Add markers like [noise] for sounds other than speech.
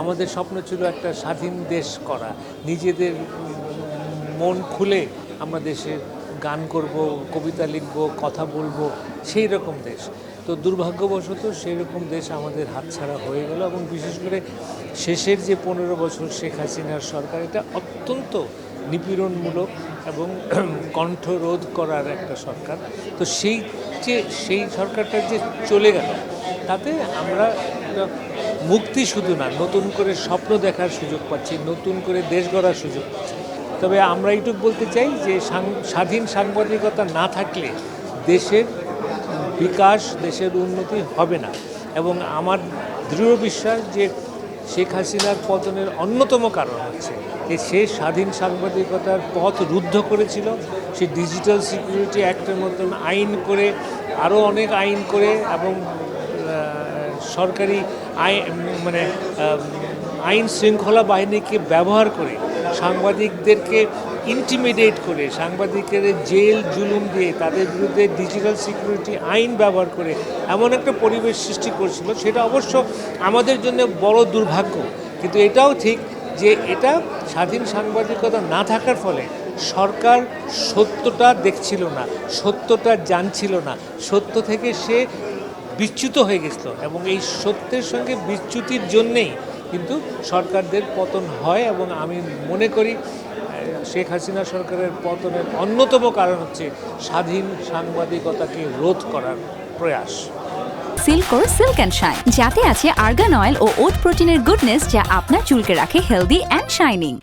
আমাদের স্বপ্ন ছিল একটা স্বাধীন দেশ করা। নিজেদের মন খুলে আমরা দেশের গান করব, কবিতা লিখব, কথা বলব, সেই রকম দেশ। তো দুর্ভাগ্যবশত সেই রকম দেশ আমাদের হাতছাড়া হয়ে গেল এবং বিশেষ করে শেষের যে পনেরো বছর শেখ হাসিনার সরকার, এটা অত্যন্ত নিপীড়নমূলক এবং [clears throat] কণ্ঠরোধ করার একটা সরকার। তো সেই যে, সেই সরকারটা যে চলে গেল, তাতে আমরা মুক্তি শুধু না, নতুন করে স্বপ্ন দেখার সুযোগ পাচ্ছি, নতুন করে দেশ গড়ার সুযোগ পাচ্ছি। তবে আমরা এইটুকু বলতে চাই যে স্বাধীন সাংবাদিকতা না থাকলে দেশের বিকাশ, দেশের উন্নতি হবে না। এবং আমার দৃঢ় বিশ্বাস যে শেখ হাসিনার পতনের অন্যতম কারণ হচ্ছে যে সে স্বাধীন সাংবাদিকতার পথ রুদ্ধ করেছিল। সে ডিজিটাল সিকিউরিটি অ্যাক্টের মতন আইন করে, আরও অনেক আইন করে এবং সরকারি আইন মানে আইন শৃঙ্খলা বাহিনীকে ব্যবহার করে সাংবাদিকদেরকে ইন্টিমিডেট করে, সাংবাদিকের জেল জুলুম দিয়ে তাদের বিরুদ্ধে ডিজিটাল সিকিউরিটি আইন ব্যবহার করে এমন একটা পরিবেশ সৃষ্টি করছিল, সেটা অবশ্য আমাদের জন্য বড় দুর্ভাগ্য। কিন্তু এটাও ঠিক যে এটা স্বাধীন সাংবাদিকতা না থাকার ফলে সরকার সত্যটা দেখছিল না, সত্যটা জানছিল না। সত্য থেকে সে বিচ্যুত হয়ে গেছিল এবং এই সত্যের সঙ্গে বিচ্যুতির জন্যেই কিন্তু সরকারদের পতন হয় এবং আমি মনে করি শেখ হাসিনা সরকারের পতনের অন্যতম কারণ হচ্ছে স্বাধীন সাংবাদিকতাকে রোধ করার প্রয়াস। সিল্কোর সিল্ক অ্যান্ড শাইন যাতে আছে আর্গান অয়েল ও ওট প্রোটিনের গুডনেস যা আপনার চুলকে রাখে হেলদি অ্যান্ড শাইনিং